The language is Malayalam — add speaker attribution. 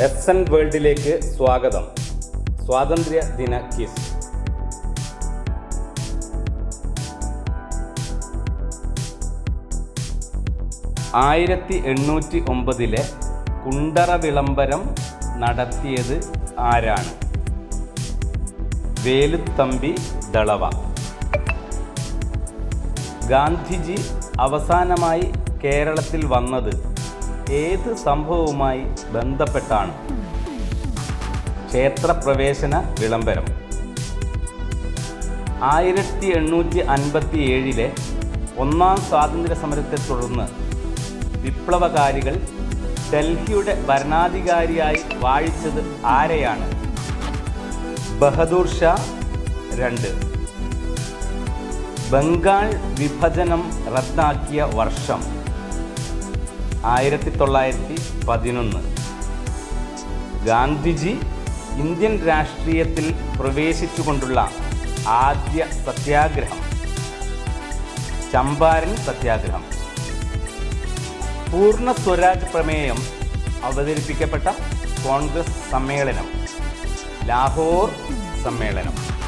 Speaker 1: എൻ വേൾഡിലേക്ക് സ്വാഗതം. സ്വാതന്ത്ര്യ ദിന കിസ്. ആയിരത്തി എണ്ണൂറ്റി ഒമ്പതിലെ കുണ്ടറ വിളംബരം നടത്തിയത് ആരാണ്? വേലുത്തമ്പി ദളവ. ഗാന്ധിജി അവസാനമായി കേരളത്തിൽ വന്നത് ഏത് സംഭവവുമായി ബന്ധപ്പെട്ടാണ് ക്ഷേത്രപ്രവേശന വിളംബരം? ആയിരത്തി എണ്ണൂറ്റി അൻപത്തി ഏഴിലെ ഒന്നാം സ്വാതന്ത്ര്യ സമരത്തെ തുടർന്ന് വിപ്ലവകാരികൾ ഡൽഹിയുടെ ഭരണാധികാരിയായി വാഴിച്ചത് ആരെയാണ്? ബഹദൂർ ഷാ രണ്ട്. ബംഗാൾ വിഭജനം റദ്ദാക്കിയ വർഷം ആയിരത്തി തൊള്ളായിരത്തി പതിനൊന്ന് ഗാന്ധിജി ഇന്ത്യൻ രാഷ്ട്രീയത്തിൽ പ്രവേശിച്ചുകൊണ്ടുള്ള ആദ്യ സത്യാഗ്രഹം. ചമ്പാരൻ സത്യാഗ്രഹം. പൂർണ സ്വരാജ് പ്രമേയം അവതരിപ്പിക്കപ്പെട്ട കോൺഗ്രസ് സമ്മേളനം. ലാഹോർ സമ്മേളനം.